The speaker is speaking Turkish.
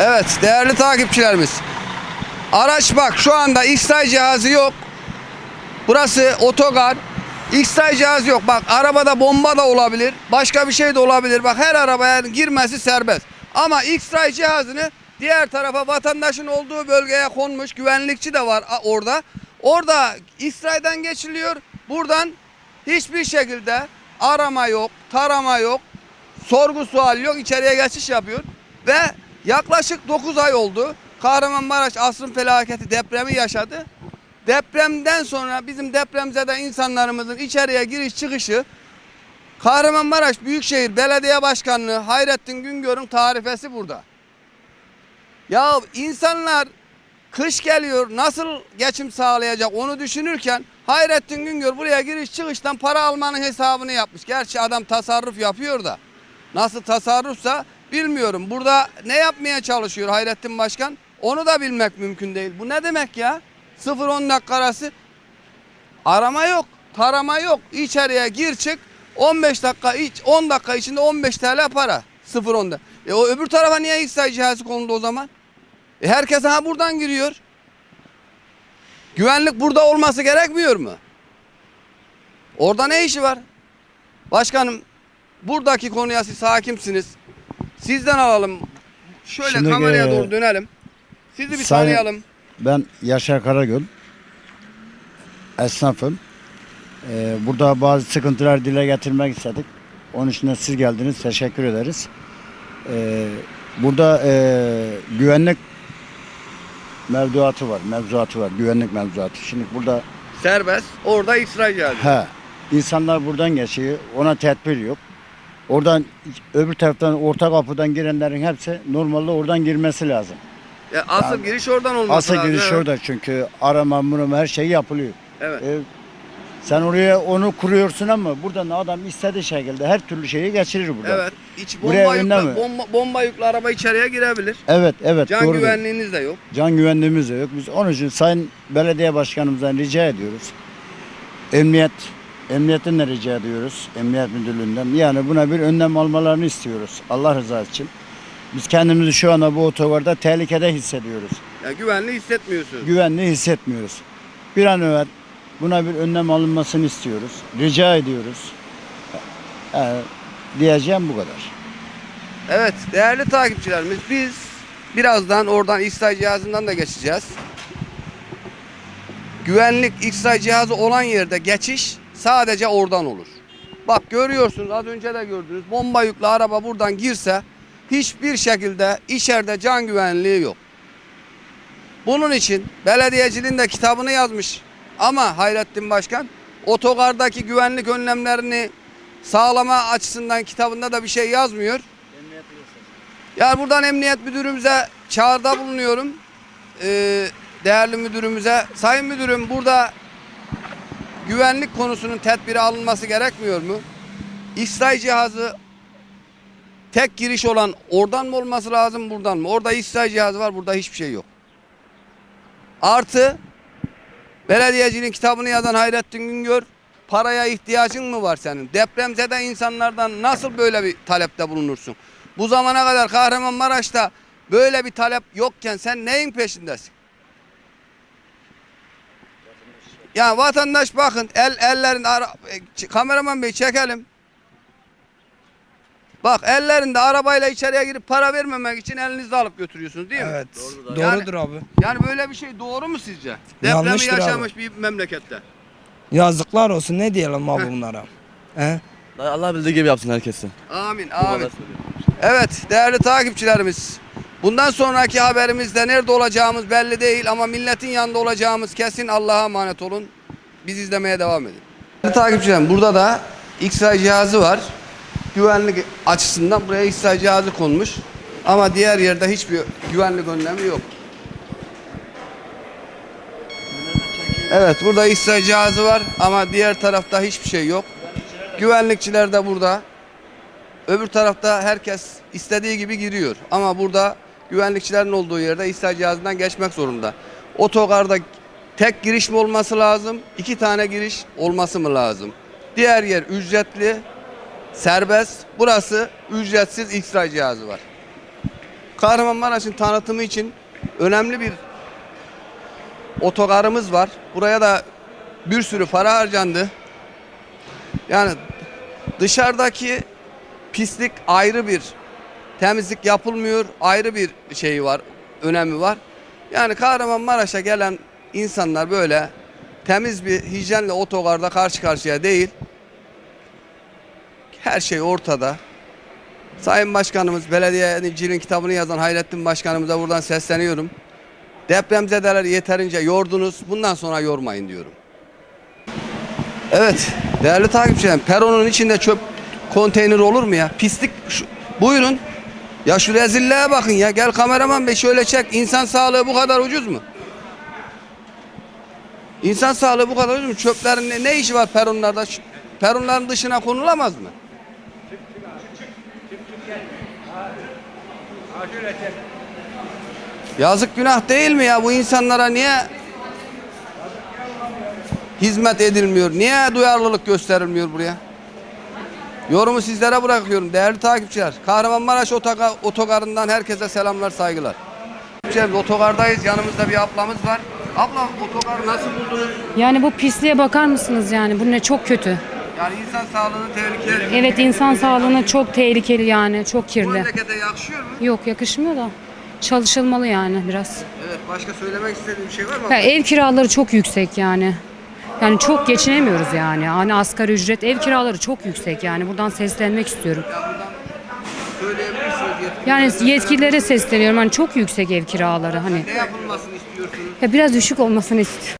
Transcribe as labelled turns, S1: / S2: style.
S1: Evet değerli takipçilerimiz. Araç bak şu anda X-Ray cihazı yok. Burası otogar. X-Ray cihazı yok. Bak arabada bomba da olabilir. Başka bir şey de olabilir. Bak her arabaya girmesi serbest. Ama X-Ray cihazını diğer tarafa vatandaşın olduğu bölgeye konmuş. Güvenlikçi de var orada. Orada X-Ray'dan geçiliyor. Buradan hiçbir şekilde arama yok, tarama yok, sorgu sual yok. içeriye geçiş yapıyor. Ve yaklaşık 9 ay oldu. Kahramanmaraş asrın felaketi depremi yaşadı. Depremden sonra bizim depremzede insanlarımızın içeriye giriş çıkışı Kahramanmaraş Büyükşehir Belediye Başkanlığı Hayrettin Güngör'ün tarifesi burada. Ya insanlar kış geliyor nasıl geçim sağlayacak onu düşünürken Hayrettin Güngör buraya giriş çıkıştan para almanın hesabını yapmış. Gerçi adam tasarruf yapıyor da nasıl tasarrufsa bilmiyorum. Burada ne yapmaya çalışıyor Hayrettin Başkan onu da bilmek mümkün değil. Bu ne demek ya? 0-10 dakika arası arama yok, tarama yok. İçeriye gir çık 15 dakika iç 10 dakika içinde 15 TL para 0-10'da. E o öbür tarafa niye İksay cihazı konuldu o zaman? E herkes ha buradan giriyor. Güvenlik burada olması gerekmiyor mu? Orada ne işi var? Başkanım buradaki konuya siz hakimsiniz. Sizden alalım. Şöyle
S2: Şimdi,
S1: kameraya
S2: e,
S1: doğru dönelim. Sizi bir
S2: Sayın-
S1: tanıyalım.
S2: Ben Yaşar Karagöl. Esnafım. Ee, burada bazı sıkıntılar dile getirmek istedik. Onun için de siz geldiniz. Teşekkür ederiz. Ee, burada e, güvenlik mevduatı var. Mevzuatı var. Güvenlik mevzuatı. Şimdi burada
S1: Serbest. Orada İsrail cihazı.
S2: he, insanlar buradan geçiyor. Ona tedbir yok. Oradan öbür taraftan orta kapıdan girenlerin hepsi normalde oradan girmesi lazım.
S1: Ya asıl
S2: Yani
S1: giriş oradan olması
S2: Asıl
S1: lazım.
S2: giriş
S1: evet.
S2: orada çünkü arama mırama her şey yapılıyor.
S1: Evet.
S2: E, sen oraya onu kuruyorsun ama buradan adam istediği şekilde her türlü şeyi geçirir burada.
S1: Evet. İç bomba
S2: mi?
S1: bomba, bomba yüklü araba içeriye girebilir.
S2: Evet, evet.
S1: Can
S2: doğrudur.
S1: güvenliğiniz de yok.
S2: Can güvenliğimiz de yok. Biz onun için Sayın Belediye Başkanımızdan rica ediyoruz. Emniyet, emniyetten de rica ediyoruz. Emniyet Müdürlüğü'nden. Yani buna bir önlem almalarını istiyoruz. Allah rızası için. Biz kendimizi şu anda bu otogarda tehlikede hissediyoruz.
S1: Ya güvenli hissetmiyorsunuz.
S2: güvenli hissetmiyoruz. Bir an evvel buna bir önlem alınmasını istiyoruz. Rica ediyoruz. Yani diyeceğim bu kadar.
S1: Evet değerli takipçilerimiz biz birazdan oradan İksay cihazından da geçeceğiz. Güvenlik İksay cihazı olan yerde geçiş sadece oradan olur. Bak görüyorsunuz az önce de gördünüz bomba yüklü araba buradan girse hiçbir şekilde içeride can güvenliği yok. Bunun için belediyeciliğin de kitabını yazmış ama Hayrettin Başkan otogardaki güvenlik önlemlerini sağlama açısından kitabında da bir şey yazmıyor. Yani buradan emniyet müdürümüze çağrıda bulunuyorum. Ee, değerli müdürümüze. Sayın müdürüm burada güvenlik konusunun tedbiri alınması gerekmiyor mu? İsray cihazı tek giriş olan oradan mı olması lazım buradan mı? Orada İsray cihazı var burada hiçbir şey yok. Artı belediyeciliğin kitabını yazan Hayrettin Güngör paraya ihtiyacın mı var senin? Depremzede insanlardan nasıl böyle bir talepte bulunursun? Bu zamana kadar Kahramanmaraş'ta böyle bir talep yokken sen neyin peşindesin? Ya vatandaş bakın el ellerinde ara, e, kameraman bey çekelim. Bak ellerinde arabayla içeriye girip para vermemek için elinizde alıp götürüyorsunuz değil mi?
S3: Evet.
S1: Doğrudur
S3: Doğrudur abi.
S1: Yani böyle bir şey doğru mu sizce? Depremi
S3: Yanlıştır abi.
S1: yaşamış bir memlekette.
S3: Yazıklar olsun ne diyelim abi bunlara. He?
S4: Allah bildiği gibi yapsın herkesin.
S1: Amin amin. Evet değerli takipçilerimiz. Bundan sonraki haberimizde nerede olacağımız belli değil ama milletin yanında olacağımız kesin Allah'a emanet olun. Biz izlemeye devam edin. Değerli takipçilerim burada da X-ray cihazı var. Güvenlik açısından buraya X-ray cihazı konmuş. Ama diğer yerde hiçbir güvenlik önlemi yok. Evet burada X-ray cihazı var ama diğer tarafta hiçbir şey yok. Güvenlikçiler de burada. Öbür tarafta herkes istediği gibi giriyor. Ama burada güvenlikçilerin olduğu yerde İhsar cihazından geçmek zorunda. Otogarda tek giriş mi olması lazım? iki tane giriş olması mı lazım? Diğer yer ücretli, serbest. Burası ücretsiz X-ray cihazı var. Kahramanmaraş'ın tanıtımı için önemli bir otogarımız var. Buraya da bir sürü para harcandı. Yani dışarıdaki pislik ayrı bir temizlik yapılmıyor. Ayrı bir şeyi var, önemi var. Yani Kahramanmaraş'a gelen insanlar böyle temiz bir hijyenle otogarda karşı karşıya değil. Her şey ortada. Sayın Başkanımız, belediyecinin kitabını yazan Hayrettin Başkanımıza buradan sesleniyorum. Depremzedeler yeterince yordunuz. Bundan sonra yormayın diyorum. Evet, değerli takipçilerim, peronun içinde çöp konteyner olur mu ya? Pislik, şu- buyurun. Ya şu rezilliğe bakın ya. Gel kameraman bey şöyle çek. İnsan sağlığı bu kadar ucuz mu? İnsan sağlığı bu kadar ucuz mu? Çöplerin ne, ne işi var peronlarda? Peronların dışına konulamaz mı? Yazık günah değil mi ya bu insanlara niye hizmet edilmiyor? Niye duyarlılık gösterilmiyor buraya? Yorumu sizlere bırakıyorum değerli takipçiler. Kahramanmaraş otoga- otogarından herkese selamlar saygılar. Otogardayız yanımızda bir ablamız var. Abla otogarı nasıl buldunuz?
S5: Yani bu pisliğe bakar mısınız yani? Bu ne çok kötü.
S1: Yani insan sağlığını tehlikeli.
S5: Evet insan sağlığına çok tehlikeli yani. Çok
S1: Bu
S5: kirli.
S1: memlekete yakışıyor mu?
S5: Yok yakışmıyor da. Çalışılmalı yani biraz.
S1: Evet başka söylemek istediğim bir şey var mı?
S5: Ya ev kiraları çok yüksek yani. Yani çok geçinemiyoruz yani. Hani asgari ücret ev kiraları çok yüksek yani. Buradan seslenmek istiyorum. Yani yetkililere sesleniyorum. Hani çok yüksek ev kiraları hani.
S1: Ne yapılmasını istiyorsunuz?
S5: Ya biraz düşük olmasını istiyorum.